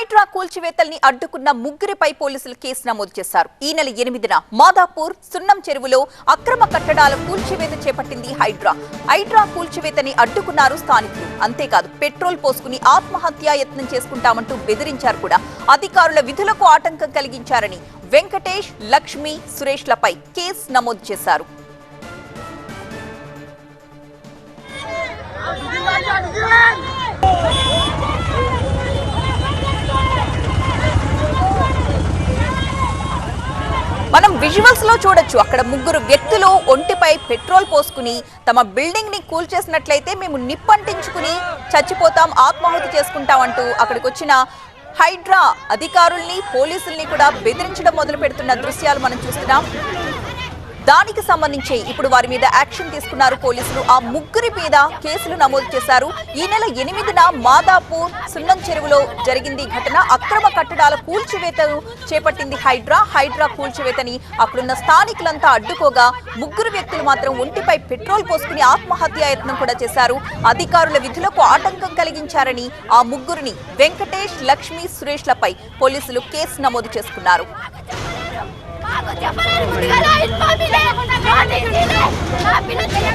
హైడ్రా కూల్చివేతల్ని అడ్డుకున్న ముగ్గురిపై పోలీసులు కేసు నమోదు చేశారు. ఈ నెల ఎనిమిదిన మాదాపూర్ సున్నం చెరువులో అక్రమ కట్టడాల కూల్చివేత చేపట్టింది హైడ్రా. హైడ్రా కూల్చివేతని అడ్డుకున్నారు స్థానికులు. అంతేకాదు పెట్రోల్ పోసుకుని ఆత్మహత్యా యత్నం చేసుకుంటామంటూ బెదిరించారు కూడా. అధికారుల విధులకు ఆటంకం కలిగించారని వెంకటేష్ లక్ష్మి సురేష్లపై కేసు నమోదు చేశారు. మనం విజువల్స్లో చూడొచ్చు. అక్కడ ముగ్గురు వ్యక్తులు ఒంటిపై పెట్రోల్ పోసుకుని తమ బిల్డింగ్ని కూల్చేసినట్లయితే మేము నిప్పంటించుకుని చచ్చిపోతాం ఆత్మాహుతి చేసుకుంటాం అంటూ అక్కడికి వచ్చిన హైడ్రా అధికారుల్ని పోలీసుల్ని కూడా బెదిరించడం మొదలు పెడుతున్న దృశ్యాలు మనం చూస్తున్నాం. దానికి సంబంధించి ఇప్పుడు వారి మీద యాక్షన్ తీసుకున్నారు పోలీసులు. ఆ ముగ్గురి మీద కేసులు నమోదు చేశారు. ఈ నెల ఎనిమిదిన మాదాపూర్ సున్నం చెరువులో జరిగింది ఘటన. అక్రమ కట్టడాల కూల్చివేతను చేపట్టింది హైడ్రా. హైడ్రా కూల్చివేతని అక్కడున్న స్థానికులంతా అడ్డుకోగా ముగ్గురు వ్యక్తులు మాత్రం ఒంటిపై పెట్రోల్ పోసుకుని ఆత్మహత్యాయత్నం కూడా చేశారు. అధికారుల విధులకు ఆటంకం కలిగించారని ఆ ముగ్గురిని వెంకటేష్ లక్ష్మి సురేష్లపై పోలీసులు కేసు నమోదు చేసుకున్నారు. pinatay